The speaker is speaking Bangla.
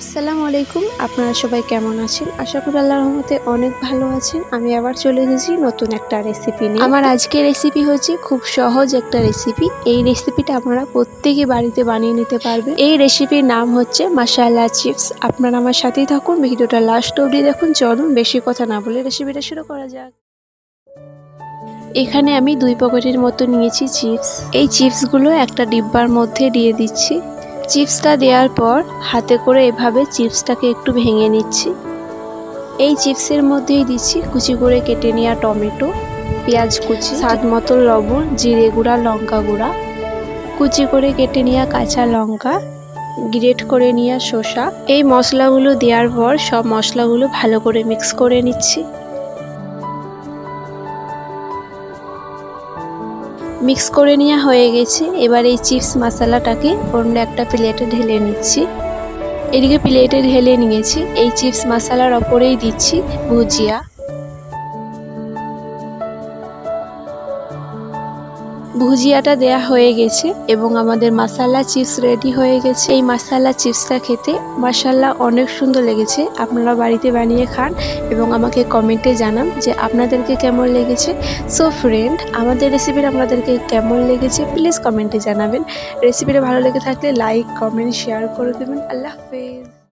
আসসালামু আলাইকুম, আপনারা সবাই কেমন আছেন? আশা করি আল্লাহর রহমতে অনেক ভালো আছেন। আমি আবার চলে এসেছি নতুন একটা রেসিপি নিয়ে। আমার আজকের রেসিপি হচ্ছে খুব সহজ একটা রেসিপি এই রেসিপিটা আপনারা প্রত্যেকে বাড়িতে বানিয়ে নিতে পারবেন। এই রেসিপির নাম হচ্ছে মাসালা চিপস আপনারা আমার সাথেই থাকুন, ভিডিওটা লাস্ট অবধি দেখুন। চলুন, বেশি কথা না বলে রেসিপিটা শুরু করা যাক। এখানে আমি দুই পকেটের মতো নিয়েছি চিপস এই চিপসগুলো একটা ডিব্বার মধ্যে দিয়ে দিচ্ছি। চিপসটা দেওয়ার পর হাতে করে এভাবে চিপসটাকে একটু ভেঙে নিচ্ছি। এই চিপসের মধ্যেই দিচ্ছি কুচি করে কেটে নেওয়া টমেটো, পেঁয়াজ কুচি, স্বাদ মতো লবণ, জিরে গুঁড়া, লঙ্কা গুঁড়া। কুচি করে কেটে নেওয়া কাঁচা লঙ্কা, গ্রেট করে নেওয়া শসা। এই মশলাগুলো দেওয়ার পর সব মশলাগুলো ভালো করে মিক্স করে নিচ্ছি। মিক্স করে নেওয়া হয়ে গেছে। এবার এই চিপস মশলাটাকে অন্য একটা প্লেটে ঢেলে নিচ্ছি। এদিকে প্লেটে ঢেলে নিয়েছি। এই চিপস মশালার ওপরেই দিচ্ছি ভুজিয়া। ভুজিয়াটা দেয়া হয়ে গেছে এবং আমাদের মশালা চিপস রেডি হয়ে গেছে। এই মশালা চিপসটা খেতে মাসাল্লা অনেক সুন্দর লেগেছে। আপনারা বাড়িতে বানিয়ে খান এবং আমাকে কমেন্টে জানান যে আপনাদেরকে কেমন লেগেছে। সো ফ্রেন্ড আমাদের রেসিপিটা আপনাদেরকে কেমন লেগেছে প্লিজ কমেন্টে জানাবেন। রেসিপিটা ভালো লেগে থাকলে লাইক কমেন্ট শেয়ার করে দেবেন। আল্লাহ হাফেজ।